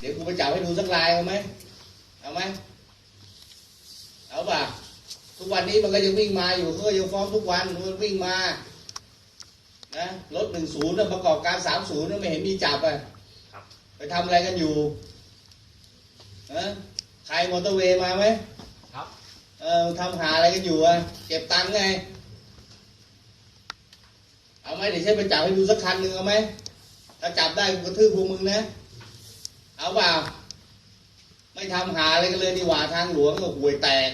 เดี๋ยวกูไปจับให้ดูสักลายเอาไหมเอาไหมเอาป่ะทุกวันนี้มันก็ยังวิ่งมาอยู่เขาก็ยังฟ้องทุกวันมันวิ่งมานะรถหนึ่งศูนย์ประกอบการสามศูนย์ไม่เห็นมีจับอะครับไปทำอะไรกันอยู่นะใครมอเตอร์เวย์มาไหมครับเออทำหาอะไรกันอยู่อะเก็บตังค์ไงเอาไหมเดี๋ยวฉันไปจับให้ดูสักคันหนึ่งเอาไหมถ้าจับได้กูกระทืบพวกมึงนะ เอาเปล่า ไม่ทำหาอะไรกันเลยดีกว่าทางหลวงก็ห่วยแตก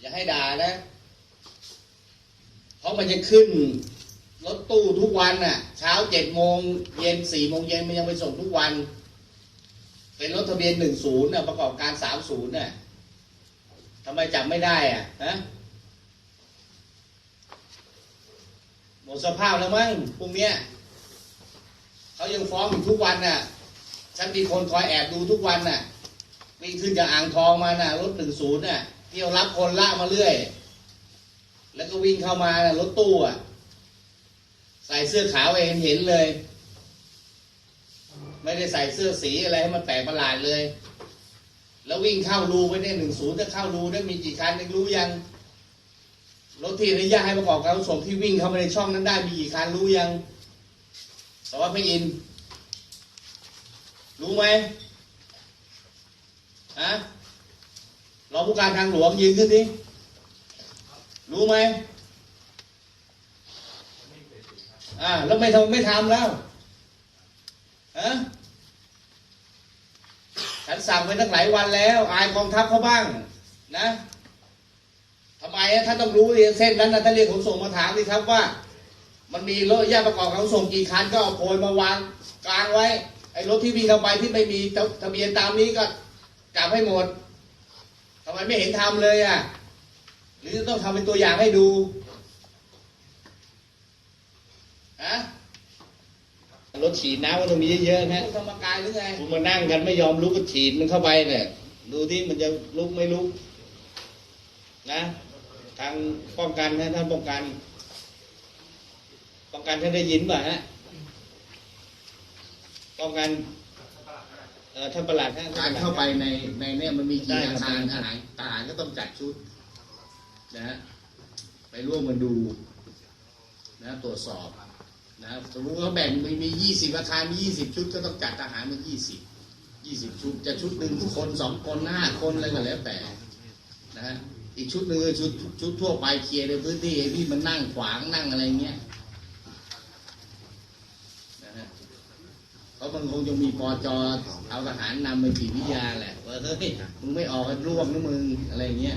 อย่าให้ด่านะ เพราะมันจะขึ้นรถตู้ทุกวันน่ะ เช้าเจ็ดโมงเย็นสี่โมงเย็นมันยังไปส่งทุกวัน เป็นรถทะเบียนหนึ่งศูนย์น่ะประกอบการสามศูนย์น่ะทำไมจับไม่ได้อะฮะหมดสภาพแล้วมั้งพวกเนี้ยเขายังฟ้องอยู่ทุกวันน่ะ ฉันมีคนคอยแอบดูทุกวันน่ะวิ่งขึ้นจากอ่างทองมาน่ะรถหนึ่งศูนย์น่ะเที่ยวรับคนละมาเรื่อย แล้วก็วิ่งเข้ามาน่ะรถตู้อะ ใส่เสื้อขาวเองเห็นเลย ไม่ได้ใส่เสื้อสีอะไรให้มันแปลกประหลาดเลย แล้ววิ่งเข้ารูไปได้หนึ่งศูนย์จะเข้ารูได้มีกี่คันยังรู้ยังรถที่อนุญาตให้ประกอบการขนส่งที่วิ่งเข้ามาในช่องนั้นได้มีกี่คันรู้ยังสวัสดิ์ไม่อิน รู้ไหมฮะรองผู้การทางหลวงยืนขึ้นดิรู้ไหมอ่าแล้วไม่ทำไม่ทำแล้วฮะฉันสั่งไปตั้งหลายวันแล้ว อายกองทัพเขาบ้าง นะทำไมอะท่านต้องรู้เส้นนั้นนะท่านเรียกขนส่งมาถามดิครับว่า มันมีรถแยกประกอบขนส่งกี่คันก็เอาโพยมาวางกลางไว้ ไอ้รถที่วิ่งเข้าไปที่ไม่มีทะเบียนตามนี้ก็จับให้หมดทำไมไม่เห็นทำเลยอะ หรือต้องทำเป็นตัวอย่างให้ดูฮะรถฉีดน้ำก็ต้องมีเยอะๆนะธรรมกายหรือไงคุณมานั่งกันไม่ยอมลุกก็ฉีดมันเข้าไปเนี่ย ดูที่มันจะลุกไม่ลุก นะทางป้องกันนะท่านป้องกัน ป้องกันท่านได้ยินป่ะฮะป้ องกันเอ่อท่านประหลัดฮะท่การนประหลัดเข้าไปในในเนี่ยมันมีได้กี่ครัอาบคารทหารทหารก็ต้องจัดชุดนะฮะไปร่วมกันดูนะตรวจสอบนะสมมติเขาแบ่งมีมียี่สิบอาคารมียี่สิบชุดก็ต้องจัดทหารมายี่สิบยี่สิบชุดจะชุดหนึ่งคนสองคนห้าคนอะไรก็แล้วแต่นะฮะอีกชุดหนึ่งคือชุดชุดทั่วไปเคลียร์ในพื้นที่ไอ้ที่มันนั่งขวางนั่งอะไรเงี้ยนะฮะ เพ ราะมันคงจะมีปอจอเอาทหารนำไปจิตวิทยาแหละว่าเฮ้ยมึงไม่ออกกันร่วงนะมึงอะไรเงี้ย